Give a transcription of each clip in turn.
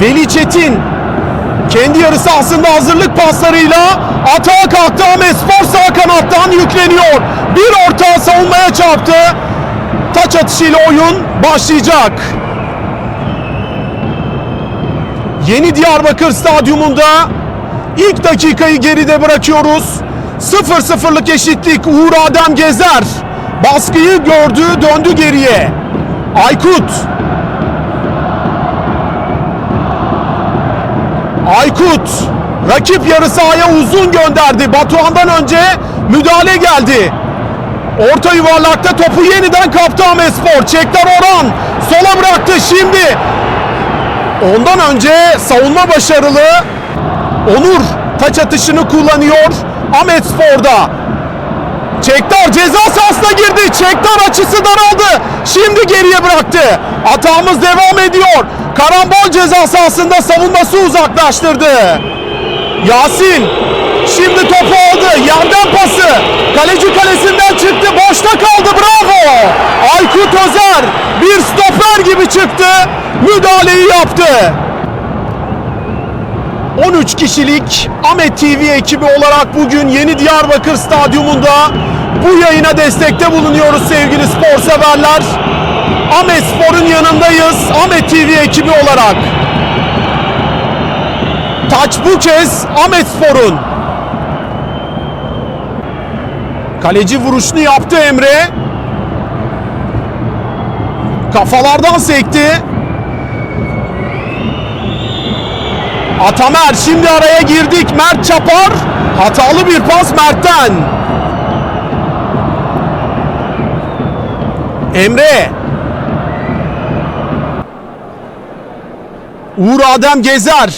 Veli Çetin kendi yarı sahasında hazırlık paslarıyla atağa kalktı. Ahmet Spor sağ kanattan yükleniyor. Bir orta savunmaya çarptı. Taç atışıyla oyun başlayacak. Yeni Diyarbakır Stadyumunda ilk dakikayı geride bırakıyoruz. 0-0'lık eşitlik Uğur Adem Gezer. Baskıyı gördü, döndü geriye. Aykut. Aykut. Rakip yarı sahaya uzun gönderdi. Batuhan'dan önce müdahale geldi. Orta yuvarlakta topu yeniden kaptı Ahmetspor. Çekler Orhan. Sola bıraktı şimdi. Ondan önce savunma başarılı. Onur taç atışını kullanıyor. Ahmet Spor'da. Çektar ceza sahasına girdi. Çektar açısı daraldı. Şimdi geriye bıraktı. Atağımız devam ediyor. Karambol ceza sahasında savunması uzaklaştırdı. Yasin şimdi topu aldı. Yerden pası. Kaleci kalesinden çıktı. Boşta kaldı. Bravo. Aykut Özer bir stoper gibi çıktı. Müdahaleyi yaptı. 13 kişilik Ahmet TV ekibi olarak bugün Yeni Diyarbakır Stadyumunda bu yayına destekte bulunuyoruz sevgili spor severler. Ahmet Spor'un yanındayız Ahmet TV ekibi olarak. Taç bu kez Ahmet Spor'un. Kaleci vuruşunu yaptı Emre. Kafalardan sekti. Atamer şimdi araya girdik. Mert Çapar. Hatalı bir pas Mert'ten. Emre. Uğur Adem Gezer.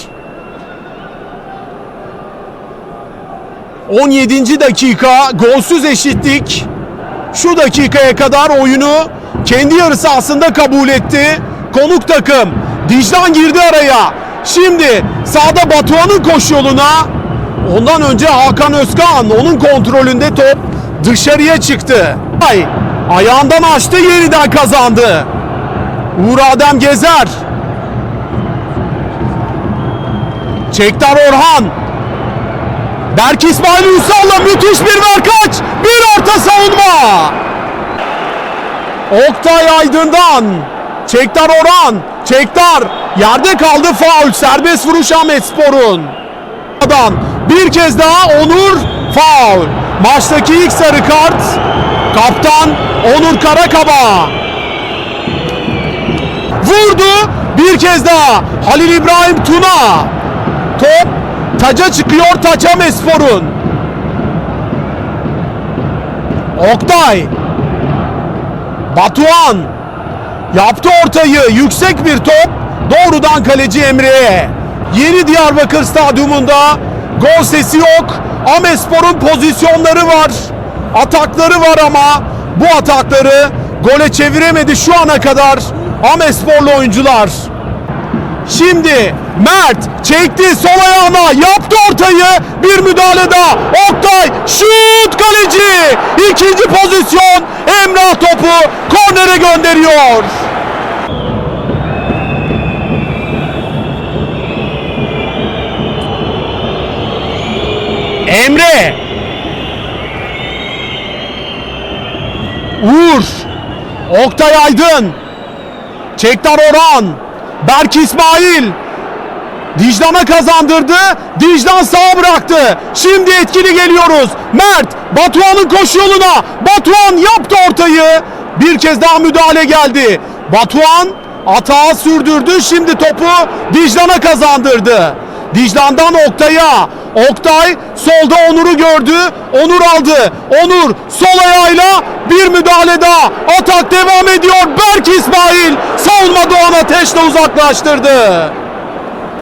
17. dakika golsüz eşitlik. Şu dakikaya kadar oyunu kendi yarı sahasında kabul etti. Konuk takım Dicdan girdi araya. Şimdi sağda Batuhan'ın koş yoluna. Ondan önce Hakan Özkan onun kontrolünde top dışarıya çıktı. Ay, ayağından açtı yeniden kazandı. Uğur Adem Gezer. Çektar Orhan. Berk İsmail Ünsal'la müthiş bir verkaç. Bir orta savunma. Oktay Aydın'dan. Çektar Orhan. Çektar. Yerde kaldı faul. Serbest vuruş Ahmet Spor'un. Bir kez daha Onur faul. Maçtaki ilk sarı kart. Kaptan Onur Karakaba. Vurdu. Bir kez daha Halil İbrahim Tuna. Top taca çıkıyor Taç Ahmet Spor'un. Oktay. Batuhan. Yaptı ortayı. Yüksek bir top. Doğrudan kaleci Emre'ye. Yeni Diyarbakır Stadyumunda gol sesi yok. Amespor'un pozisyonları var. Atakları var ama bu atakları gole çeviremedi şu ana kadar Amesporlu oyuncular. Şimdi Mert çekti sol ayağına yaptı ortayı. Bir müdahale daha. Oktay şut kaleci. İkinci pozisyon. Emrah topu kornere gönderiyor. Emre. Uğur. Oktay Aydın. Çektar Orhan Berk İsmail Dicdan'a kazandırdı. Dicdan sağa bıraktı. Şimdi etkili geliyoruz. Mert Batuhan'ın koşu yoluna. Batuhan yaptı ortayı. Bir kez daha müdahale geldi. Batuhan atağa sürdürdü. Şimdi topu Dicdan'a kazandırdı. Dicdan'dan Oktay'a. Oktay solda Onur'u gördü. Onur aldı. Onur sol ayağıyla bir müdahale daha. Atak devam ediyor. Berk İsmail savunma Doğan Ateş'le uzaklaştırdı.